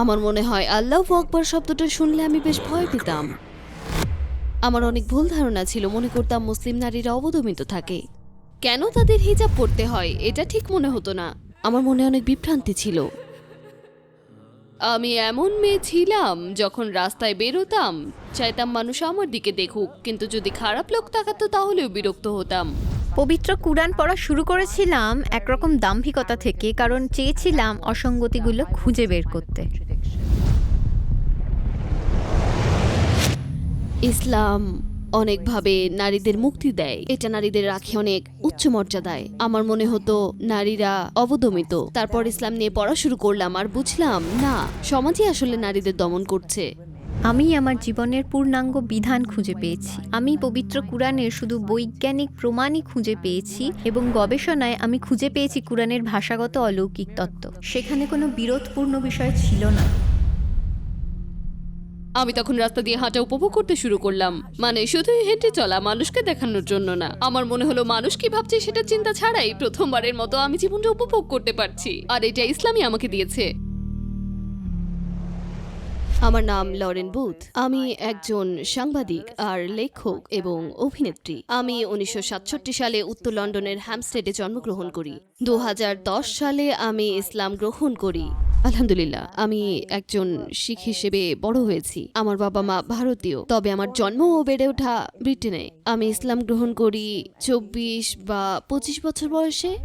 আমার মনে হয় আল্লাহ আকবর শব্দটা শুনলে আমি বেশ ভয় পেতাম। আমার অনেক ভুল ধারণা ছিল, মনে করতাম মুসলিম নারীরা অবদমিত থাকে। কেন তাদের হিজাব পড়তে হয়, এটা ঠিক মনে হতো না। আমার মনে অনেক বিভ্রান্তি ছিল। আমি এমন মেয়ে ছিলাম, যখন রাস্তায় বেরোতাম, চাইতাম মানুষ আমার দিকে দেখুক, কিন্তু যদি খারাপ লোক তাকাতো তাহলেও বিরক্ত হতাম। পবিত্র কুরআন পড়া শুরু করেছিলাম একরকম দাম্ভিকতা থেকে, কারণ চেয়েছিলাম অসঙ্গতিগুলো খুঁজে বের করতে। ইসলাম অনেকভাবে নারীদের মুক্তি দেয়। এটা নারীদের রাখে অনেক উচ্চ মর্যাদায়। আমার মনে হতো নারীরা অবদমিত। তারপর ইসলাম নিয়ে পড়া শুরু করলাম আর বুঝলাম, না, সমাজই আসলে নারীদের দমন করছে। আমি আমার জীবনের পূর্ণাঙ্গ বিধান খুঁজে পেয়েছি। আমি পবিত্র কুরআনের শুধু বৈজ্ঞানিক প্রমাণই খুঁজে পেয়েছি এবং গবেষণায় আমি খুঁজে পেয়েছি কুরআনের ভাষাগত অলৌকিক তত্ত্ব। সেখানে কোনো বিরোধপূর্ণ বিষয় ছিল না। আমি তখন রাস্তা দিয়ে হাঁটা উপভোগ করতে শুরু করলাম। মানে শুধুই হেঁটে চলা মানুষকে দেখানোর জন্য না। আমার মনে হলো, মানুষ কি ভাবছে সেটা চিন্তা ছাড়াই প্রথমবারের মতো আমি জীবনটা উপভোগ করতে পারছি। আর এটা ইসলামই আমাকে দিয়েছে। আমার নাম লরেন বুথ। আমি একজন সাংবাদিক আর লেখক এবং অভিনেত্রী। আমি উনিশশো সাতষট্টি সালে উত্তর লন্ডনের হ্যামস্টেডে জন্মগ্রহণ করি। দু হাজার দশ সালে আমি ইসলাম গ্রহণ করি। আলহামদুলিল্লাহ, আমি একজন শিখ হিসেবে বড় হয়েছি। আমার বাবা মা ভারতীয়, তবে আমার জন্ম ও বেড়ে ওঠা ব্রিটেনে। আমি ইসলাম গ্রহণ করি চব্বিশ বা পঁচিশ বছর বয়সে।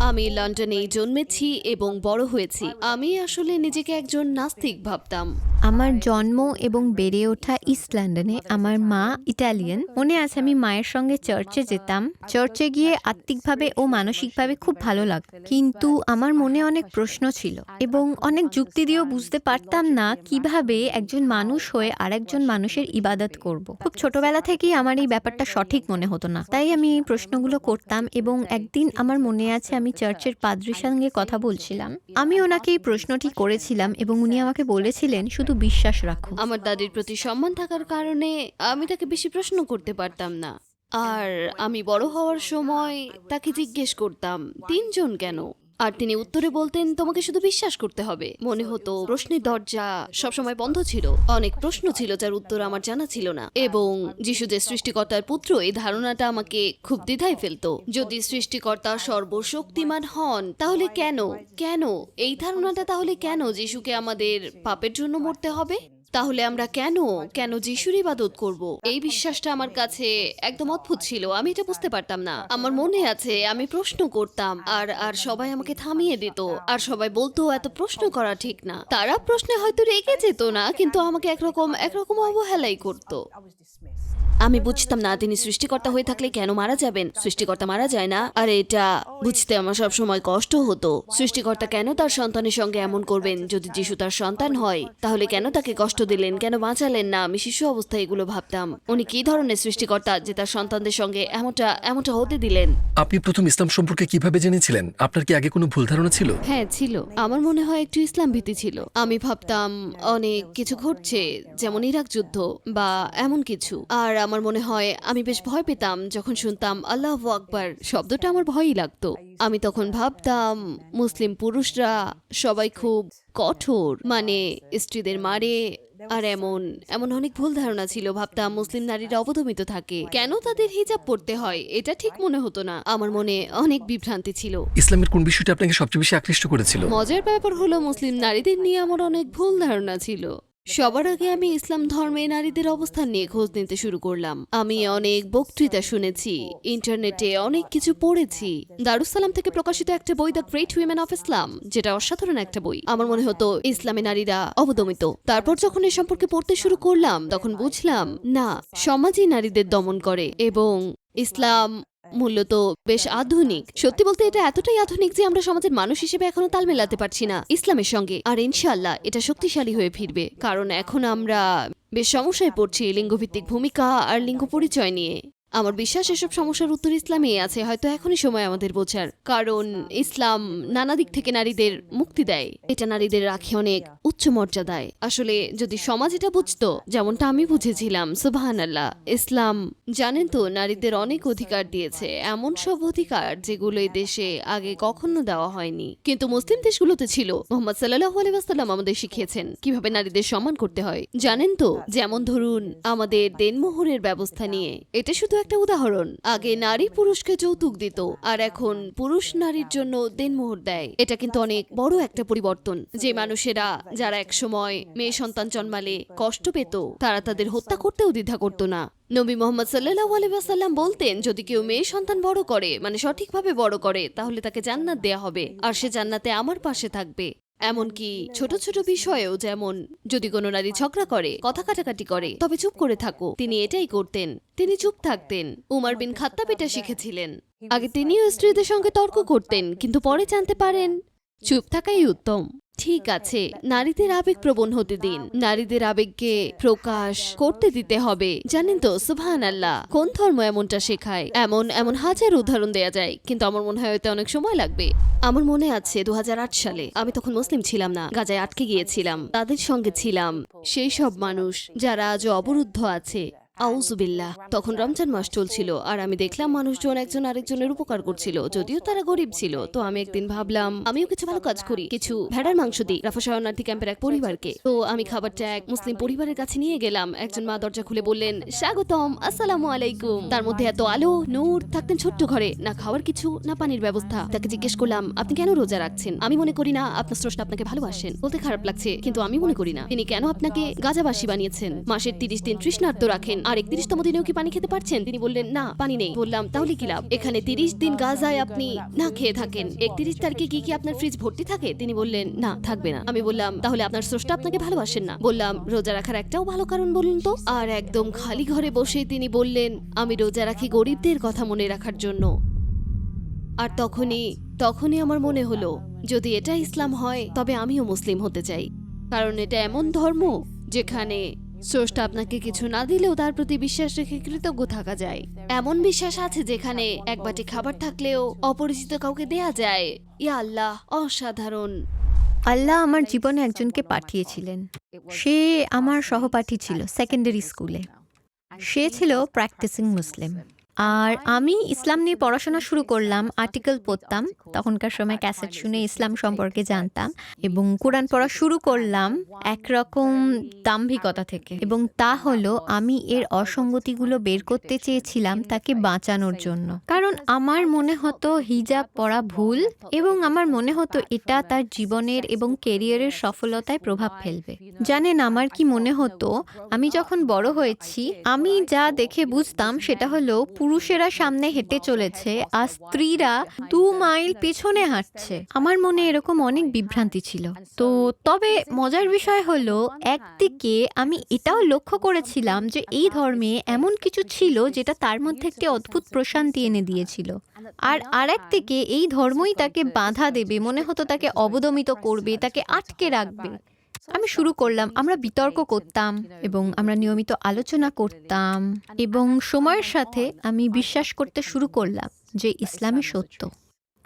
আমি লন্ডনেই জন্মেছি এবং বড় হয়েছি। আমি আসলে নিজেকে একজন নাস্তিক ভাবতাম। আমার জন্ম এবং বেড়ে ওঠা ইস্ট লন্ডনে আমার মা ইটালিয়ান। মনে আছে আমি মায়ের সঙ্গে চার্চে যেতাম। চার্চে গিয়ে আত্মিকভাবে ও মানসিকভাবে খুব ভালো লাগতো কিন্তু আমার মনে অনেক প্রশ্ন ছিল এবং অনেক যুক্তি দিয়েও বুঝতে পারতাম না কীভাবে একজন মানুষ হয়ে আরেকজন মানুষের ইবাদত করব। খুব ছোটবেলা থেকেই আমার এই ব্যাপারটা সঠিক মনে হতো না। তাই আমি এই প্রশ্নগুলো করতাম এবং একদিন আমার মনে আছে আমি চার্চের পাদ্রির সঙ্গে কথা বলছিলাম। আমি ওনাকে এই প্রশ্নটি করেছিলাম এবং উনি আমাকে বলেছিলেন, শুধু বিশ্বাস রাখো। আমার দাদির প্রতি সম্মান থাকার কারণে আমি তাকে বেশি প্রশ্ন করতে পারতাম না। আর আমি বড় হওয়ার সময় তাকে জিজ্ঞেস করতাম, তিনজন কেন? আর তিনি উত্তরে বলতেন, তোমাকে শুধু বিশ্বাস করতে হবে। মনে হতো, প্রশ্নের দরজা সবসময় বন্ধ ছিল। অনেক প্রশ্ন ছিল যার উত্তর আমার জানা ছিল না। এবং যিশু যে সৃষ্টিকর্তার পুত্র এই ধারণাটা আমাকে খুব দ্বিধায় ফেলতো। যদি সৃষ্টিকর্তা সর্বশক্তিমান হন, তাহলে কেন? কেন? এই ধারণাটা তাহলে কেন? যিশুকে আমাদের পাপের জন্য মরতে হবে? তাহলে আমরা কেন কেন যিশুর ইবাদত করব? এই বিশ্বাসটা আমার কাছে একদম অদ্ভুত ছিল, আমি এটা বুঝতে পারতাম না। আমার মনে আছে, আমি প্রশ্ন করতাম, আর আর সবাই আমাকে থামিয়ে দিত, আর সবাই বলতো, এত প্রশ্ন করা ঠিক না। তারা প্রশ্নে হয়তো রেগে যেত না, কিন্তু আমাকে একরকম একরকম অবহেলাই করতো। আমি বুঝতাম না তিনি সৃষ্টিকর্তা হয়ে থাকলে কেন মারা যাবেন। সৃষ্টিকর্তা মারা যায় না। আর এটা বুঝতে আমার সব সময় কষ্ট হতো। সৃষ্টিকর্তা কেন তার সন্তানের সঙ্গে এমন করবেন? যদি যিশু তার সন্তান হয় তাহলে কেন তাকে কষ্ট দিলেন? কেন বাঁচালেন না? আমি শিশু অবস্থায় এগুলো ভাবতাম। উনি কি ধরনের সৃষ্টিকর্তা যে তার সন্তানদের সঙ্গে এমনটা এমনটা হতে দিলেন? আপনি প্রথম ইসলাম সম্পর্কে কীভাবে জেনেছিলেন? আপনার কি আগে কোনো ভুল ধারণা ছিল? হ্যাঁ ছিল। আমার মনে হয় একটু ইসলাম ভীতি ছিল। আমি ভাবতাম অনেক কিছু ঘটছে যেমন ইরাক যুদ্ধ বা এমন কিছু। আর আমার মনে হয় আমি বেশ ভয় পেতাম যখন শুনতাম আল্লাহ আকবার শব্দটা আমার ভয়ই লাগতো। আমি তখন ভাবতাম মুসলিম পুরুষরা সবাই খুব কঠোর মানে স্ত্রীদের মারে আর এমন এমন অনেক ভুল ধারণা ছিল ভাবতাম মুসলিম নারীরা অবদমিত থাকে। কেন তাদের হিজাব পড়তে হয়? এটা ঠিক মনে হতো না। আমার মনে অনেক বিভ্রান্তি ছিল। ইসলামের কোন বিষয়টা আপনাকে সবচেয়ে বেশি আকৃষ্ট করেছিল? মজার ব্যাপার হলো মুসলিম নারীদের নিয়ে আমার অনেক ভুল ধারণা ছিল। সবার আগে আমি ইসলাম ধর্মে নারীদের অবস্থান নিয়ে খোঁজ নিতে শুরু করলাম। আমি অনেক বক্তৃতা শুনেছি, ইন্টারনেটে অনেক কিছু পড়েছি। দারুসালাম থেকে প্রকাশিত একটা বই, the great women of Islam, যেটা অসাধারণ একটা বই। আমার মনে হতো, ইসলামে নারীরা অবদমিত। তারপর যখন এ সম্পর্কে পড়তে শুরু করলাম, তখন বুঝলাম, না, সমাজই নারীদের দমন করে এবং ইসলাম মূলত বেশ আধুনিক। সত্যি বলতে এটা এতটাই আধুনিক যে আমরা সমাজের মানুষ হিসেবে এখনও তাল মেলাতে পারছি না ইসলামের সঙ্গে। আর ইনশাল্লাহ এটা শক্তিশালী হয়ে ফিরবে। কারণ এখন আমরা বেশ সমস্যায় পড়ছি লিঙ্গভিত্তিক ভূমিকা আর লিঙ্গ পরিচয় নিয়ে। আমার বিশ্বাস, এসব সমস্যার উত্তর ইসলামেই আছে। হয়তো এখনই সময় আমাদের বোঝার। কারণ ইসলাম নানা দিক থেকে নারীদের মুক্তি দেয়। এটা নারীদের রাখে অনেক উচ্চ মর্যাদায়। আসলে যদি সমাজ এটা বুঝতো, যেমনটা আমি বুঝেছিলাম সুবাহান আল্লাহ ইসলাম, জানেন তো, নারীদের অনেক অধিকার দিয়েছে। এমন সব অধিকার যেগুলো এই দেশে আগে কখনো দেওয়া হয়নি। কিন্তু মুসলিম দেশগুলোতে ছিল। মোহাম্মদ সাল্লাহ আলাইসাল্লাম আমাদের শিখিয়েছেন কীভাবে নারীদের সম্মান করতে হয়। জানেন তো, যেমন ধরুন আমাদের দেনমোহরের ব্যবস্থা নিয়ে। এটা শুধু একটা উদাহরণ। আগে নারী পুরুষকে যৌতুক দিত, আর এখন পুরুষ নারীর জন্য দেনমোহর দেয়। এটা কিন্তু অনেক বড় একটা পরিবর্তন। যে মানুষেরা, যারা একসময় মেয়ে সন্তান জন্মালে কষ্ট পেত, তারা তাদের হত্যা করতেও দ্বিধা করতো না। নবী মোহাম্মদ সাল্লাহ আলাইসাল্লাম বলতেন, যদি কেউ মেয়ে সন্তান বড় করে মানে সঠিকভাবে বড় করে, তাহলে তাকে জান্নাত দেয়া হবে, আর সে জান্নাতে আমার পাশে থাকবে। এমনকি ছোট ছোট বিষয়েও যেমন, যদি কোনো নারী ঝগড়া করে, কথা কাটাকাটি করে, তবে চুপ করে থাকো। তিনি এটাই করতেন। তিনি চুপ থাকতেন। উমার বিন খাত্তাব এটা শিখেছিলেন। আগে তিনিও স্ত্রীদের সঙ্গে তর্ক করতেন, কিন্তু পরে জানতে পারেন, চুপ থাকাই উত্তম। ঠিক আছে, নারীদের আবেগ প্রবণ হতে দিন। নারীদের আবেগকে প্রকাশ করতে দিতে হবে। জানেন তো সুবহান আল্লাহ কোন ধর্ম এমনটা শেখায়? এমন এমন হাজার উদাহরণ দেয়া যায়, কিন্তু আমার মনে হয় অনেক সময় লাগবে। আমার মনে আছে দু হাজার আট সালে আমি তখন মুসলিম ছিলাম না, গাজায় আটকে গিয়েছিলাম, তাদের সঙ্গে ছিলাম। সেই সব মানুষ যারা আজ অবরুদ্ধ আছে আউজুবিল্লাহ তখন রমজান মাস চলছিল আর আমি দেখলাম মানুষজন একজন আরেকজনের উপকার করছিল, যদিও তারা গরিব ছিল। তো আমি একদিন ভাবলাম, আমিও কিছু ভালো কাজ করি, কিছু ভেড়ার মাংস দিই, রাফা শরণার্থী ক্যাম্পের এক পরিবারকে। তো আমি খাবারটা এক মুসলিম পরিবারের কাছে নিয়ে গেলাম। একজন মা দরজা খুলে বললেন, স্বাগতম, আসসালামু আলাইকুম। তার মধ্যে এত আলো, নূর, থাকতেন ছোট্ট ঘরে, না খাওয়ার কিছু, না পানির ব্যবস্থা। তাকে জিজ্ঞেস করলাম, আপনি কেন রোজা রাখছেন? আমি মনে করি না, আপনার স্রষ্টা আপনাকে ভালোবাসেন। বলতে খারাপ লাগছে, কিন্তু আমি মনে করি না। তিনি কেন আপনাকে গাজাবাসী বানিয়েছেন? মাসের তিরিশ দিন তৃষ্ণার্ত রাখেন। আর একত্রিশতম দিনেও কি পানি খেতে পারছেন? তিনি বললেন, না, পানি নেই। বললাম, তাহলে কি লাভ? এখানে তিরিশ দিন গাজায় আপনি না খেয়ে থাকেন। একত্রিশ তারিখে কি কি আপনার ফ্রিজ ভর্তি থাকে? তিনি বললেন, না, থাকবে না। আমি বললাম, তাহলে আপনার স্রষ্টা আপনাকে ভালোবাসেন না? বললাম, রোজা রাখার একটাও ভালো কারণ বলুন তো? আর একদম খালি ঘরে বসে তিনি বললেন, আমি রোজা রাখি গরিবদের কথা মনে রাখার জন্য। আর তখনই তখনই আমার মনে হলো, যদি এটা ইসলাম হয়, তবে আমিও মুসলিম হতে চাই। কারণ এটা এমন ধর্ম যেখানে স্রষ্টা আপনাকে কিছু না দিলেও তার প্রতি বিশ্বাস রেখে কৃতজ্ঞ থাকা যায়। এমন বিশ্বাস আছে যেখানে এক বাটি খাবার থাকলেও অপরিচিত কাউকে দেয়া যায়। ইয়া আল্লাহ, অসাধারণ। আল্লাহ আমার জীবনে একজনকে পাঠিয়েছিলেন। সে আমার সহপাঠী ছিল সেকেন্ডারি স্কুলে সে ছিল প্র্যাকটিসিং মুসলিম আর আমি ইসলাম নিয়ে পড়াশোনা শুরু করলাম, আর্টিকেল পড়তাম। তখনকার সময় ক্যাসেট শুনে ইসলাম সম্পর্কে জানতাম এবং কোরআন পড়া শুরু করলাম একরকম দাম্ভিকতা থেকে। এবং তা হলো আমি এর অসঙ্গতিগুলো বের করতে চেয়েছিলাম তাকে বাঁচানোর জন্য। কারণ আমার মনে হতো হিজাব পড়া ভুল এবং আমার মনে হতো এটা তার জীবনের এবং কেরিয়ারের সফলতায় প্রভাব ফেলবে। জানেন আমার কি মনে হতো? আমি যখন বড় হয়েছি, আমি যা দেখে বুঝতাম সেটা হলো পুরুষেরা সামনে হেঁটে চলেছে, আর স্ত্রীরা দু মাইল পেছনে হাঁটছে। আমার মনে এরকম অনেক বিভ্রান্তি ছিল। তো তবে মজার বিষয় হলো, একদিকে আমি এটাও লক্ষ্য করেছিলাম যে এই ধর্মে এমন কিছু ছিল যেটা তার মধ্যে একটি অদ্ভুত প্রশান্তি এনে দিয়েছিল। আর আরেক থেকে এই ধর্মই তাকে বাধা দেবে, মনে হতো তাকে অবদমিত করবে, তাকে আটকে রাখবে। আমি শুরু করলাম, আমরা বিতর্ক করতাম এবং আমরা নিয়মিত আলোচনা করতাম এবং সময়ের সাথে আমি বিশ্বাস করতে শুরু করলাম যে ইসলামই সত্য।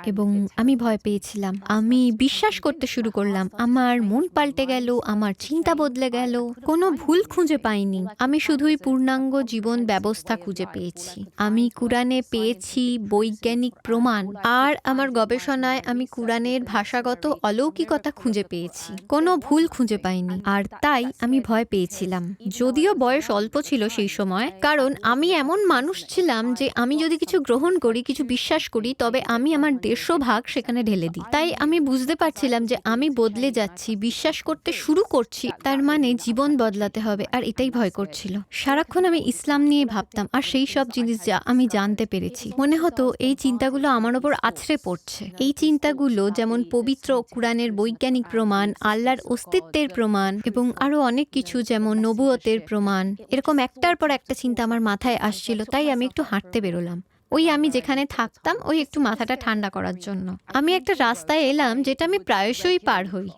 এবং আমি ভয় পেয়েছিলাম। আমি বিশ্বাস করতে শুরু করলাম। আমার মন পাল্টে গেল আমার চিন্তা বদলে গেল। কোনো ভুল খুঁজে পাইনি। আমি শুধুই পূর্ণাঙ্গ জীবন ব্যবস্থা খুঁজে পেয়েছি। আমি কুরআনে পেয়েছি বৈজ্ঞানিক প্রমাণ। আর আমার গবেষণায় আমি কুরআনের ভাষাগত অলৌকিকতা খুঁজে পেয়েছি। কোনো ভুল খুঁজে পাইনি। আর তাই আমি ভয় পেয়েছিলাম। যদিও বয়স অল্প ছিল সেই সময় কারণ আমি এমন মানুষ ছিলাম যে আমি যদি কিছু গ্রহণ করি কিছু বিশ্বাস করি তবে আমি আমার দেড়শো ভাগ সেখানে ঢেলে দিই। তাই আমি বুঝতে পারছিলাম যে আমি বদলে যাচ্ছি, বিশ্বাস করতে শুরু করছি, তার মানে জীবন বদলাতে হবে, আর এটাই ভয় করছিল। সারাক্ষণ আমি ইসলাম নিয়ে ভাবতাম, আর সেই সব জিনিস যা আমি জানতে পেরেছি। মনে হতো এই চিন্তাগুলো আমার ওপর আছড়ে পড়ছে। এই চিন্তাগুলো যেমন পবিত্র কোরআনের বৈজ্ঞানিক প্রমাণ, আল্লাহর অস্তিত্বের প্রমাণ, এবং আরও অনেক কিছু যেমন নবুয়তের প্রমাণ, এরকম একটার পর একটা চিন্তা আমার মাথায় আসছিল, তাই আমি একটু হাঁটতে বেরোলাম। ওই আমি যেখানে থাকতাম, ওই একটু মাথাটা ঠান্ডা করার জন্য। আমি একটা রাস্তায় এলাম যেটা আমি প্রায়শই পার হই।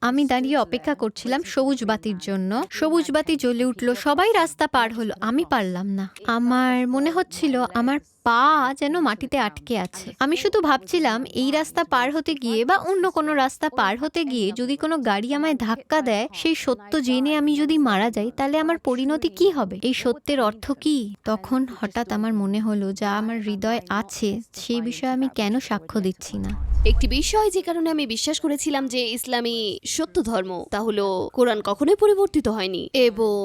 আমি দাঁড়িয়ে অপেক্ষা করছিলাম সবুজ বাতির জন্য। সবুজ বাতি জ্বলে উঠল, সবাই রাস্তা পার হলো, আমি পারলাম না। আমার মনে হচ্ছিল আমার পা যেন মাটিতে আটকে আছে। আমি শুধু ভাবছিলাম, এই রাস্তা পার হতে গিয়ে বা অন্য কোনো রাস্তা পার হতে গিয়ে যদি কোনো গাড়ি আমায় ধাক্কা দেয়, সেই সত্য জেনে আমি যদি মারা যাই, তাহলে আমার পরিণতি কি হবে? এই সত্যের অর্থ কি? তখন হঠাৎ আমার মনে হলো যা আমার হৃদয় আছে, সেই বিষয়ে আমি কেন সাক্ষ্য দিচ্ছি না। একটি বিষয় যে কারণে আমি বিশ্বাস করেছিলাম যে ইসলামী সত্য ধর্ম তা হলো কোরআন কখনোই পরিবর্তিত হয়নি এবং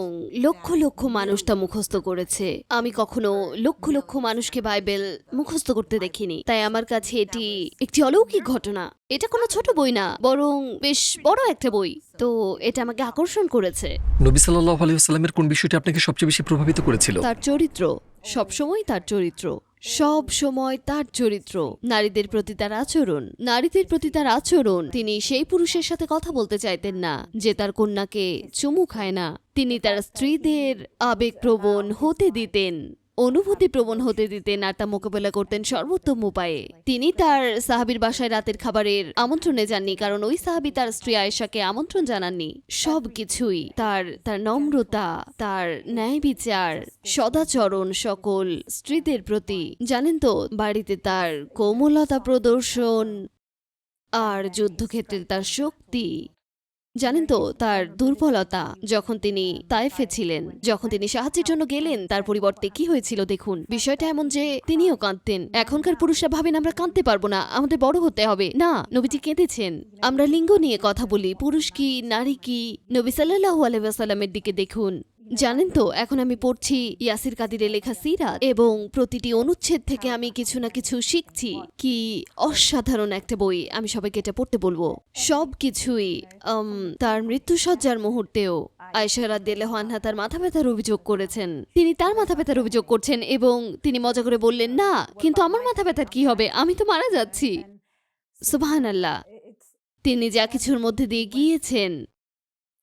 লক্ষ লক্ষ মানুষ তা মুখস্থ করেছে। আমি কখনো লক্ষ লক্ষ মানুষকে বাইবেল মুখস্থ করতে দেখিনি। তাই আমার কাছে এটি একটি অলৌকিক ঘটনা। এটা কোনো ছোট বই না বরং বেশ বড় একটা বই। তো এটা আমাকে আকর্ষণ করেছে। নবী সাল্লাহ আলহিহাস্লামের কোন বিষয়টি আপনাকে সবচেয়ে বেশি প্রভাবিত করেছিল? তার চরিত্র সব সবসময় তার চরিত্র সব সময় তার চরিত্র। নারীদের প্রতি তার আচরণ নারীদের প্রতি তার আচরণ। তিনি সেই পুরুষের সাথে কথা বলতে চাইতেন না যে তার কন্যাকে চুমু খায় না। তিনি তার স্ত্রীদের আবেগপ্রবণ হতে দিতেন। অনুভূতি প্রবণ হতে দিতেন আর তা মোকাবেলা করতেন সর্বোত্তম উপায়ে। তিনি তার সাহাবির বাসায় রাতের খাবারের আমন্ত্রণে যাননি, কারণ ওই সাহাবি তার স্ত্রী আয়েশাকে আমন্ত্রণ জানাননি। সব কিছুই তার তার নম্রতা, তার ন্যায় বিচার, সদাচরণ সকল স্ত্রীদের প্রতি। জানেন তো, বাড়িতে তার কোমলতা প্রদর্শন আর যুদ্ধক্ষেত্রে তার শক্তি। জানেন তো, তার দুর্বলতা, যখন তিনি তায়েফে ছিলেন, যখন তিনি সাহায্যের জন্য গেলেন, তার পরিবর্তে কি হয়েছিল দেখুন। বিষয়টা এমন যে তিনিও কাঁদতেন। এখনকার পুরুষরা ভাবেন, আমরা কাঁদতে পারব না, আমাদের বড় হতে হবে। না, নবীজি কেঁদেছেন। আমরা লিঙ্গ নিয়ে কথা বলি, পুরুষ কি, নারী কি? নবী সাল্লাহ আলহামের দিকে দেখুন। জানেন তো, এখন আমি পড়ছি ইয়াসির কাদিরের লেখা সিরাত এবং প্রতিটি অনুচ্ছেদ থেকে আমি কিছু না কিছু শিখছি কি অসাধারণ একটা বই। আমি সবাইকে এটা পড়তে বলব। সব কিছুই তার মৃত্যুসজ্জার মুহূর্তেও। আয়সারা দেলেহানহা তার মাথা ব্যথার অভিযোগ করেছেন। তিনি তার মাথা ব্যথার অভিযোগ করছেন এবং তিনি মজা করে বললেন, না, কিন্তু আমার মাথা ব্যথার কি হবে? আমি তো মারা যাচ্ছি। সুবাহান আল্লাহ তিনি যা কিছুর মধ্যে দিয়ে গিয়েছেন।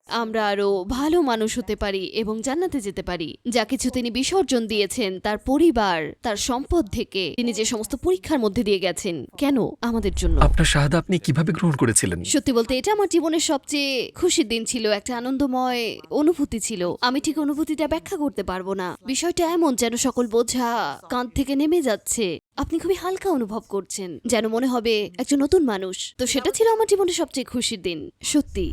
আমরা আরও ভালো মানুষ হতে পারি এবং জান্নাতে যেতে পারি। যা কিছু তিনি বিসর্জন দিয়েছেন তার পরিবার তার সম্পদ থেকে। তিনি যে সমস্ত পরীক্ষার মধ্যে দিয়ে গেছেন কেন আমাদের জন্য? আপনার শাহাদা আপনি কীভাবে গ্রহণ করেছিলেন? সত্যি বলতে এটা আমার জীবনের সবচেয়ে খুশির দিন ছিল একটা আনন্দময় অনুভূতি ছিল। আমি ঠিক অনুভূতিটা ব্যাখ্যা করতে পারব না। বিষয়টা এমন যেন সকল বোঝা কাঁধ থেকে নেমে যাচ্ছে। আপনি খুবই হালকা অনুভব করছেন, যেন মনে হবে একজন নতুন মানুষ। তো সেটা ছিল আমার জীবনের সবচেয়ে খুশির দিন, সত্যি।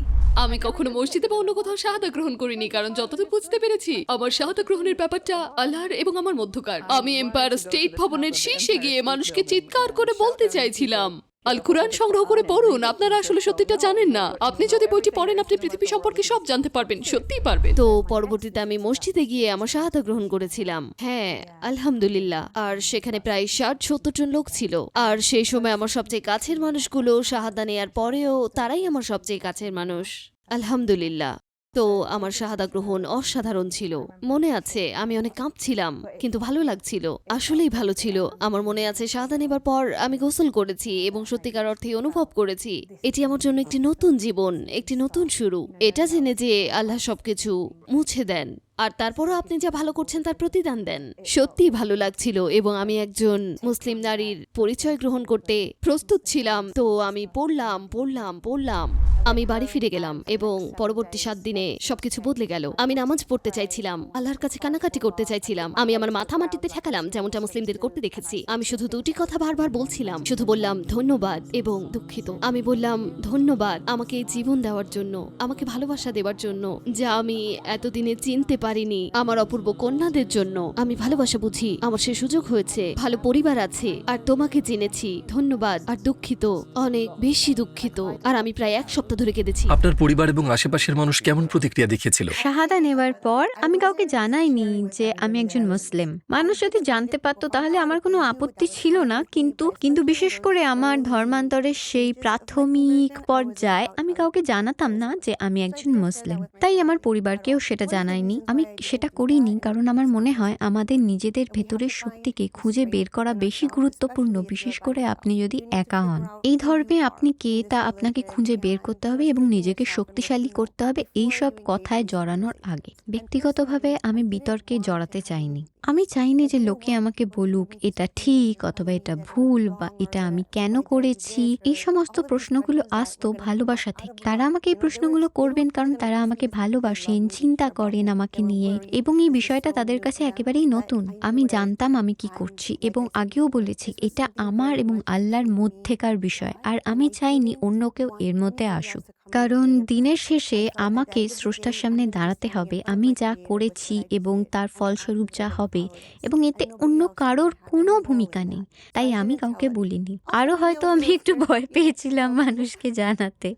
আমি কখনো মসজিদে বা অন্য কোথাও সাহায্য গ্রহণ করিনি, কারণ যতদূর বুঝতে পেরেছি, আমার সাহায্য গ্রহণের ব্যাপারটা আল্লাহর এবং আমার মধ্যকার। আমি এম্পায়ার স্টেট ভবনের শীর্ষে গিয়ে মানুষকে চিৎকার করে বলতে চাইছিলাম। আল কুরআন সংগ্রহ করে পড়ুন। আপনারা আসলে সত্যিটা জানেন না। আপনি যদি বইটি পড়েন, আপনি পৃথিবী সম্পর্কে সব জানতে পারবেন, সত্যিই পারবেন। তো পরবর্তীতে আমি মসজিদে গিয়ে আমার সাহায্য গ্রহণ করেছিলাম। হ্যাঁ আলহামদুলিল্লাহ। আর সেখানে প্রায় ষাট, সত্তর জন লোক ছিল। আর সেই সময় আমার সবচেয়ে কাছের মানুষগুলো শাহাদা নেয়ার পরেও তারাই আমার সবচেয়ে কাছের মানুষ। আলহামদুলিল্লাহ। তো আমার শাহাদা গ্রহণ অসাধারণ ছিল। মনে আছে, আমি অনেক কাঁপছিলাম, কিন্তু ভালো লাগছিল, আসলেই ভালো ছিল। আমার মনে আছে শাহাদা নেবার পর আমি গোসল করেছি এবং সত্যিকার অর্থে অনুভব করেছি, এটি আমার জন্য একটি নতুন জীবন, একটি নতুন শুরু। এটা জেনে যে আল্লাহ সবকিছু মুছে দেন, আর তারপরও আপনি যা ভালো করছেন তার প্রতিদান দেন। সত্যি ভালো লাগছিল এবং আমি একজন মুসলিম নারীর পরিচয় গ্রহণ করতে প্রস্তুত ছিলাম। তো আমি পড়লাম পড়লাম পড়লাম। আমি বাড়ি ফিরে গেলাম এবং পরবর্তী সাত দিনে সবকিছু বদলে গেল। আমি নামাজ পড়তে চাইছিলাম। আল্লাহর কাছে কানাকাটি করতে চাইছিলাম। আমি আমার মাথা মাটিতে ঠেকালাম, যেমনটা মুসলিমদের করতে দেখেছি। আমি শুধু দুটি কথা বারবার বলছিলাম। শুধু বললাম, ধন্যবাদ এবং দুঃখিত। আমি বললাম, ধন্যবাদ আমাকে জীবন দেওয়ার জন্য, আমাকে ভালোবাসা দেওয়ার জন্য, যা আমি এতদিনে চিনতে পারিনি আমার অপূর্ব কন্যাদের জন্য। আমি ভালোবাসা বুঝি, আমার সে সুযোগ হয়েছে, ভালো পরিবার আছে, আর তোমাকে জেনেছি। ধন্যবাদ আর দুঃখিত, অনেক বেশি দুঃখিত। আর আমি প্রায় এক সপ্তাহ ধরে কেঁদেছি। আপনার পরিবার এবং আশেপাশের মানুষ কেমন প্রতিক্রিয়া দেখিয়েছিল? শাহাদা নেবার পর আমি কাউকে জানাইনি যে আমি একজন মুসলিম। মানুষ যদি জানতে পারতো তাহলে আমার কোনো আপত্তি ছিল না কিন্তু কিন্তু বিশেষ করে আমার ধর্মান্তরের সেই প্রাথমিক পর্যায়ে আমি কাউকে জানাতাম না যে আমি একজন মুসলিম। তাই আমার পরিবারকেও সেটা জানাইনি। আমি সেটা করিনি কারণ আমার মনে হয় আমাদের নিজেদের ভেতরের শক্তিকে খুঁজে বের করা বেশি গুরুত্বপূর্ণ বিশেষ করে আপনি যদি একা হন। এই ধর্মে আপনি কে তা আপনাকে খুঁজে বের করতে করতে হবে এবং নিজেকে শক্তিশালী করতে হবে এই সব কথায় জড়ানোর আগে। ব্যক্তিগতভাবে আমি বিতর্কে জড়াতে চাইনি। আমি চাইনি যে লোকে আমাকে বলুক, এটা ঠিক অথবা এটা ভুল বা এটা আমি কেন করেছি? এই সমস্ত প্রশ্নগুলো আসতো ভালোবাসা থেকে। তারা আমাকে এই প্রশ্নগুলো করবেন কারণ তারা আমাকে ভালোবাসেন, চিন্তা করেন আমাকে নিয়ে এবং এই বিষয়টা তাদের কাছে একেবারেই নতুন। আমি জানতাম আমি কি করছি এবং আগেও বলেছি, এটা আমার এবং আল্লাহর মধ্যেকার বিষয়। আর আমি চাইনি অন্য কেউ এর মধ্যে আসুক। কারণ দিনের শেষে আমাকে স্রষ্টার সামনে দাঁড়াতে হবে। আমি যা করেছি এবং তার ফলস্বরূপ যা হবে এবং এতে অন্য কারোর কোনো ভূমিকা নেই। তাই আমি কাউকে বলিনি। আরও হয়তো আমি একটু ভয় পেয়েছিলাম মানুষকে জানাতে।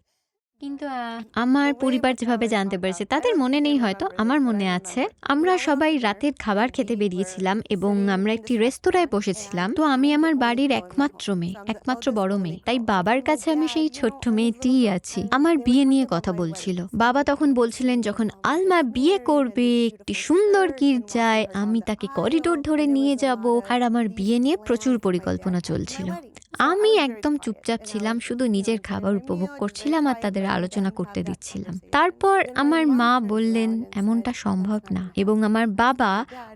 কিন্তু আমার পরিবার যেভাবে জানতে পেরেছে, তাদের মনে নেই হয়তো, আমার মনে আছে। আমরা সবাই রাতের খাবার খেতে বেরিয়েছিলাম এবং আমরা একটি রেস্তোরাঁয় বসেছিলাম। তো আমি আমার বাড়ির একমাত্র মেয়ে, একমাত্র বড় মেয়ে। তাই বাবার কাছে আমি সেই ছোট্ট মেয়েটিই আছি। আমার বিয়ে নিয়ে কথা বলছিল। বাবা তখন বলছিলেন, যখন আলমা বিয়ে করবে, একটি সুন্দর গির্জায় আমি তাকে করিডোর ধরে নিয়ে যাব। আর আমার বিয়ে নিয়ে প্রচুর পরিকল্পনা চলছিল। আমি একদম চুপচাপ ছিলাম শুধু নিজের খাবার উপভোগ করছিলাম আর তাদের আলোচনা করতে দিচ্ছিলাম তারপর আমার মা বললেন এমনটা সম্ভব না এবং আমার বাবা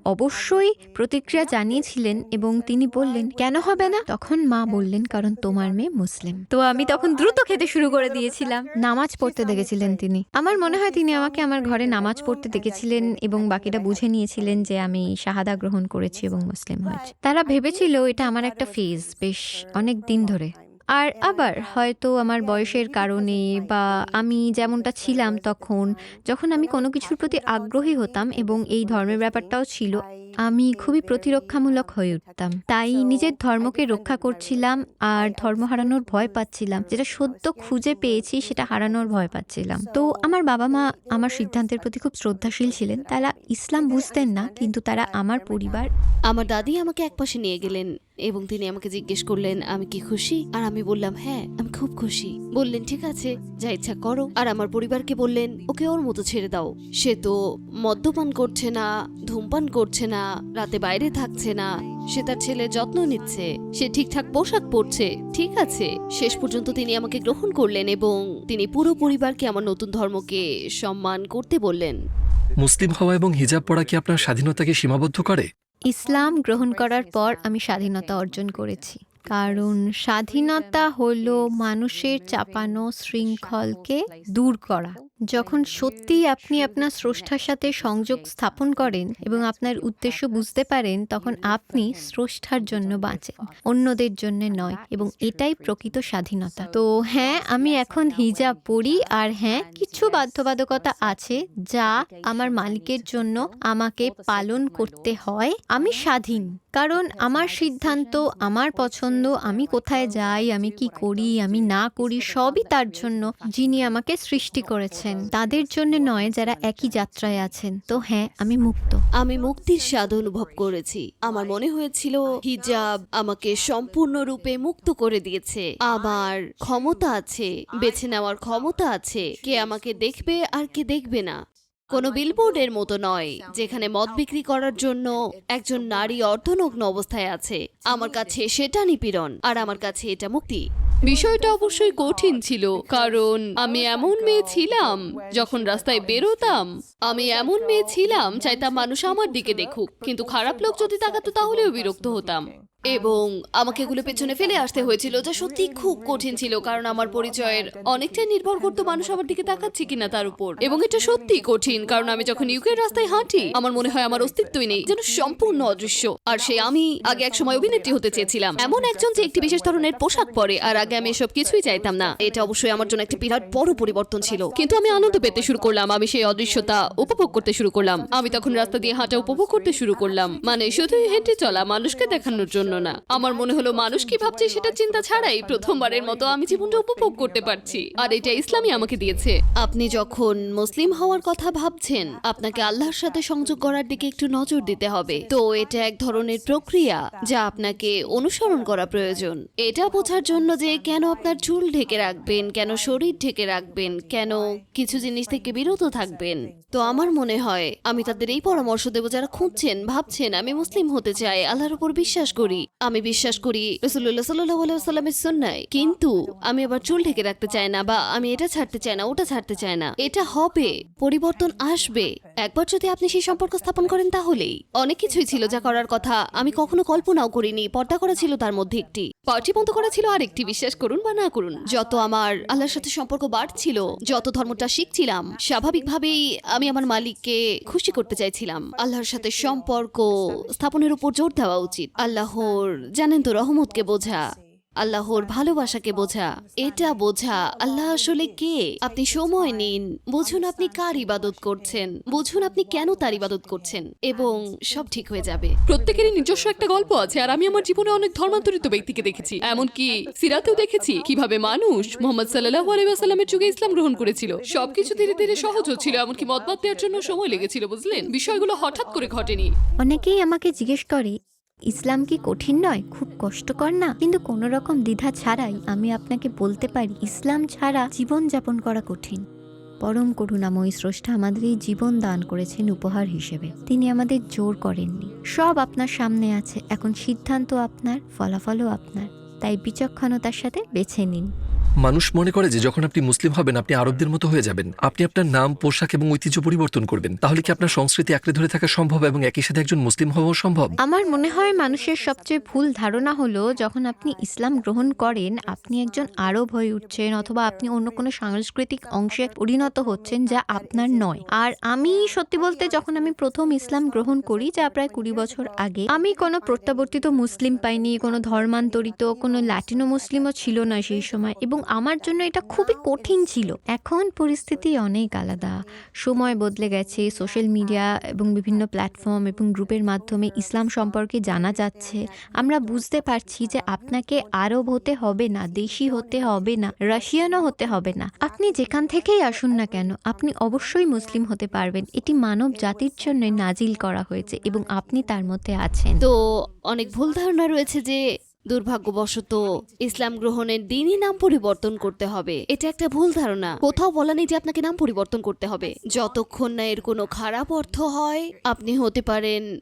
অবশ্যই প্রতিক্রিয়া জানিয়েছিলেন এবং তিনি বললেন কেন হবে না তখন মা বললেন কারণ তোমার মেয়ে মুসলিম তো আমি তখন দ্রুত খেতে শুরু করে দিয়েছিলাম নামাজ পড়তে দেখেছিলেন তিনি আমার মনে হয় তিনি আমাকে আমার ঘরে নামাজ পড়তে দেখেছিলেন এবং বাকিটা বুঝে নিয়েছিলেন যে আমি শাহাদা গ্রহণ করেছি এবং মুসলিম হয়েছি তারা ভেবেছিল এটা আমার একটা ফেজ বেশ অনেক দিন ধরে। আর আবার হয়তো আমার বয়সের কারণে বা আমি যেমনটা ছিলাম তখন, যখন আমি কোনো কিছুর প্রতি আগ্রহী হতাম এবং এই ধর্মের ব্যাপারটাও ছিল, আমি খুবই প্রতিরক্ষামূলক হয়ে উঠতাম। তাই নিজের ধর্মকে রক্ষা করছিলাম আর ধর্ম হারানোর ভয় পাচ্ছিলাম। যেটা সদ্য খুঁজে পেয়েছি, সেটা হারানোর ভয় পাচ্ছিলাম। তো আমার বাবা মা আমার সিদ্ধান্তের প্রতি খুব শ্রদ্ধাশীল ছিলেন। তারা ইসলাম বুঝতেন না, কিন্তু তারা আমার পরিবার আমার দাদি আমাকে একপাশে নিয়ে গেলেন। এবং তিনি আমাকে জিজ্ঞেস করলেন, আমি কি খুশি? আর আমি বললাম হ্যাঁ আমি খুব খুশি। বললেন, ঠিক আছে, যা ইচ্ছা করো। আর আমার পরিবারকে বললেন, ওকে ওর মতো ছেড়ে দাও। সে তো মদ্যপান করছে না, ধূমপান করছে না, রাতে বাইরে থাকছে না। সে তার ছেলের যত্ন নিচ্ছে, সে ঠিকঠাক পোশাক পরছে, ঠিক আছে। শেষ পর্যন্ত তিনি আমাকে গ্রহণ করলেন এবং তিনি পুরো পরিবারকে আমার নতুন ধর্মকে সম্মান করতে বললেন। মুসলিম হওয়া এবং হিজাব পরা কি আপনার স্বাধীনতাকে সীমাবদ্ধ করে? ইসলাম গ্রহণ করার পর আমি স্বাধীনতা অর্জন করেছি। কারণ স্বাধীনতা হলো মানুষের চাপানো শৃঙ্খলকে দূর করা। যখন সত্যি আপনি আপনার স্রষ্টার সাথে সংযোগ স্থাপন করেন এবং আপনার উদ্দেশ্য বুঝতে পারেন, তখন আপনি স্রষ্টার জন্য বাঁচেন, অন্যদের জন্য নয় এবং এটাই প্রকৃত স্বাধীনতা। তো হ্যাঁ আমি এখন হিজাব পড়ি আর হ্যাঁ কিছু বাধ্যবাধকতা আছে যা আমার মালিকের জন্য আমাকে পালন করতে হয়। আমি স্বাধীন, কারণ আমার সিদ্ধান্ত, আমার পছন্দ, আমি কোথায় যাই, আমি কি করি, আমি না করি সবই তার জন্য যিনি আমাকে সৃষ্টি করেছেন। তাদের জন্য নয় যারা একই যাত্রায় আছেন। তো হ্যাঁ আমি মুক্ত। আমি মুক্তির স্বাদ অনুভব করেছি। আমার মনে হয়েছিল, হিজাব আমাকে সম্পূর্ণরূপে মুক্ত করে দিয়েছে। আমার ক্ষমতা আছে, বেছে নেওয়ার ক্ষমতা আছে। কে আমাকে দেখবে আর কে দেখবে না। কোনো বিলবোর্ডের মতো নয়, যেখানে মদ বিক্রি করার জন্য একজন নারী অর্ধনগ্ন অবস্থায় আছে। আমার কাছে সেটা নিপীড়ন, আর আমার কাছে এটা মুক্তি। বিষয়টা অবশ্যই কঠিন ছিল, কারণ আমি এমন মেয়ে ছিলাম, যখন রাস্তায় বেরোতাম, আমি এমন মেয়ে ছিলাম চাইতাম মানুষ আমার দিকে দেখুক, কিন্তু খারাপ লোক যদি তাকাতো তাহলেও বিরক্ত হতাম। এবং আমাকে এগুলো পেছনে ফেলে আসতে হয়েছিল, যা সত্যি খুব কঠিন ছিল, কারণ আমার পরিচয়ের অনেকটাই নির্ভর করতো মানুষ আমার দিকে তাকাচ্ছে কিনা তার উপর। এবং এটা সত্যি কঠিন, কারণ আমি যখন ইউকের রাস্তায় হাঁটি, আমার মনে হয় আমার অস্তিত্বই নেই, যেন সম্পূর্ণ অদৃশ্য। আর সে আমি আগে এক সময় অভিনেত্রী হতে চেয়েছিলাম। এমন একজন যে একটি বিশেষ ধরনের পোশাক পরে, আর আগে আমি এসব কিছুই চাইতাম না। এটা অবশ্যই আমার জন্য একটা বিরাট বড় পরিবর্তন ছিল। কিন্তু আমি আনন্দ পেতে শুরু করলাম, আমি সেই অদৃশ্যতা উপভোগ করতে শুরু করলাম। আমি তখন রাস্তা দিয়ে হাঁটা উপভোগ করতে শুরু করলাম। মানে শুধুই হেঁটে চলা, মানুষকে দেখানোর জন্য। না আমার মনে হলো মানুষ কি ভাবছে সেটা চিন্তা ছাড়াই প্রথমবারের মতো আমি জীবনটা উপভোগ করতে পারছি। আর এটা ইসলামই আমাকে দিয়েছে। আপনি যখন মুসলিম হওয়ার কথা ভাবছেন, আপনাকে আল্লাহর সাথে সংযোগ করার দিকে একটু নজর দিতে হবে। তো এটা এক ধরনের প্রক্রিয়া যা আপনাকে অনুসরণ করা প্রয়োজন। এটা বোঝার জন্য যে কেন আপনার চুল ঢেকে রাখবেন, কেন শরীর ঢেকে রাখবেন, কেন কিছু জিনিস থেকে বিরত থাকবেন। তো আমার মনে হয়, আমি তাদের এই পরামর্শ দেবো যারা খুঁজছেন, ভাবছেন আমি মুসলিম হতে চাই, আল্লাহর উপর বিশ্বাস করি। আমি বিশ্বাস করি রসুল্লাহ সাল্লাহামের সন্ন্যায় কিন্তু আমি আবার চুল ঢেকে রাখতে চাই না বা আমি এটা ছাড়তে চাই না, ওটা ছাড়তে চাই না। এটা হবে, পরিবর্তন আসবে। একবার যদি আপনি সেই সম্পর্ক স্থাপন করেন তাহলেই। অনেক কিছুই ছিল যা করার কথা। আমি কখনো কল্পনাও করিনি। পর্দা করা ছিল তার মধ্যে একটি। পার্টি বন্ধ করা ছিল আরেকটি। বিশ্বাস করুন বা না করুন, যত আমার আল্লাহর সাথে সম্পর্ক বাড়ছিল, যত ধর্মটা শিখছিলাম, স্বাভাবিকভাবেই আমি আমার মালিককে খুশি করতে চাইছিলাম। আল্লাহর সাথে সম্পর্ক স্থাপনের উপর জোর দেওয়া উচিত। আল্লাহর জানেন তো রহমতকে বোঝা। আল্লাহর ভালোবাসাকে বোঝা এটা বোঝা আল্লাহ আসলে কে? আপনি সময় নিন বুঝুন আপনি কার ইবাদত করছেন বুঝুন আপনি কেন তার ইবাদত করছেন এবং সব ঠিক হয়ে যাবে। প্রত্যেকেরই নিজস্ব একটা গল্প আছে আর আমি আমার জীবনে অনেক ধর্মান্তরিত ব্যক্তিকে দেখেছি। এমনকি সিরাতেও দেখেছি কীভাবে মানুষ মোহাম্মদ সাল্লাহ আলাইসাল্লামের যুগে ইসলাম গ্রহণ করেছিল। সবকিছু ধীরে ধীরে সহজ হচ্ছিল এমনকি মতবাদ দেওয়ার জন্য সময় লেগেছিল বুঝলেন? বিষয়গুলো হঠাৎ করে ঘটেনি। অনেকেই আমাকে জিজ্ঞেস করে ইসলাম কি কঠিন নয়? খুব কষ্টকর না? কিন্তু কোনো রকম দ্বিধা ছাড়াই আমি আপনাকে বলতে পারি, ইসলাম ছাড়া জীবন যাপন করা কঠিন। পরম করুণাময়ী স্রষ্টা আমাদের এই জীবন দান করেছেন উপহার হিসেবে। তিনি আমাদের জোর করেননি। সব আপনার সামনে আছে। এখন সিদ্ধান্ত আপনার, ফলাফলও আপনার। তাই বিচক্ষণতার সাথে বেছে নিন। মানুষ মনে করে যে যখন আপনি মুসলিম হবেন, আপনি আরবদের মতো হয়ে যাবেন। আপনি আপনার নাম, পোশাক এবং ঐতিহ্য পরিবর্তন করবেন। তাহলে কি আপনার সংস্কৃতি আঁকড়ে ধরে থাকা সম্ভব এবং একই সাথে একজন মুসলিম হওয়াও সম্ভব? আমার মনে হয় মানুষের সবচেয়ে ভুল ধারণা হলো, যখন আপনি ইসলাম গ্রহণ করেন, আপনি একজন আরব হয়ে উঠছেন অথবা আপনি অন্য কোনো সাংস্কৃতিক অংশে পরিণত হচ্ছেন যা আপনার নয়। আর আমি সত্যি বলতে যখন আমি প্রথম ইসলাম গ্রহণ করি, যা প্রায় কুড়ি বছর আগে, আমি কোনো প্রত্যাবর্তিত মুসলিম পাইনি, কোনো ধর্মান্তরিত, কোনো ল্যাটিনো মুসলিমও ছিল না সেই সময়। এবং আমার জন্য এটা খুবই কঠিন ছিল। এখন পরিস্থিতি অনেক আলাদা। সময় বদলে গেছে সোশ্যাল মিডিয়া এবং বিভিন্ন প্ল্যাটফর্ম এবং গ্রুপের মাধ্যমে ইসলাম সম্পর্কে জানা যাচ্ছে। আমরা বুঝতে পারছি যে আপনাকে আরব হতে হবে না, দেশি হতে হবে না রাশিয়ানও হতে হবে না। আপনি যেখান থেকেই আসুন না কেন, আপনি অবশ্যই মুসলিম হতে পারবেন। এটি মানব জাতির জন্য নাজিল করা হয়েছে এবং আপনি তার মধ্যে আছেন। তো অনেক ভুল ধারণা রয়েছে যে দুর্ভাগ্যবশত, ইসলাম গ্রহণের দিনই নাম পরিবর্তন করতে হবে। এটা একটা ভুল ধারণা। কোথাও বলা নেই যে আপনাকে নাম পরিবর্তন করতে হবে। যতক্ষণ না এর কোনো খারাপ অর্থ হয়, আপনি হতে পারেন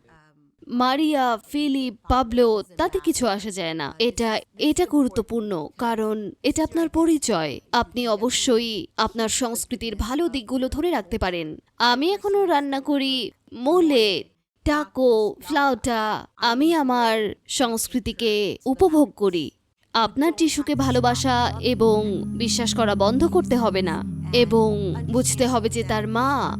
মারিয়া, ফিলিপ, পাবলো, তাতে কিছু আসা যায় না। এটা এটা গুরুত্বপূর্ণ, কারণ এটা আপনার পরিচয়। আপনি অবশ্যই আপনার সংস্কৃতির ভালো দিকগুলো ধরে রাখতে পারেন। আমি এখনও রান্না করি মোলে টাকো ফ্লাউটা আমি আমার সংস্কৃতিকে উপভোগ করি। আপনার টিস্যুকে ভালোবাসা এবং বিশ্বাস করা বন্ধ করতে হবে না এবং বুঝতে হবে যে তার মা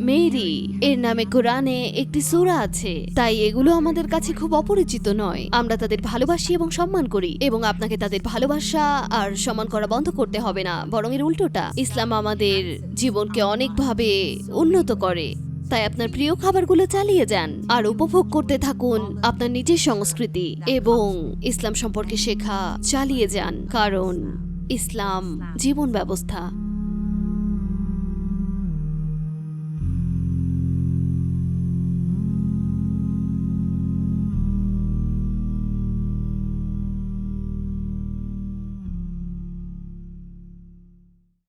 মেরি। এর নামে কোরআনে একটি সূরা আছে। তাই এগুলো আমাদের কাছে খুব অপরিচিত নয়। আমরা তাদের ভালোবাসি এবং সম্মান করি এবং আপনাকে তাদের ভালোবাসা আর সম্মান করা বন্ধ করতে হবে না। বরং এর উল্টোটা, ইসলাম আমাদের জীবনকে অনেকভাবে উন্নত করে। তাই আপনার প্রিয় খাবারগুলো চালিয়ে যান আর উপভোগ করতে থাকুন আপনার নিজের সংস্কৃতি এবং ইসলাম সম্পর্কে শেখা চালিয়ে যান। কারণ ইসলাম জীবন ব্যবস্থা।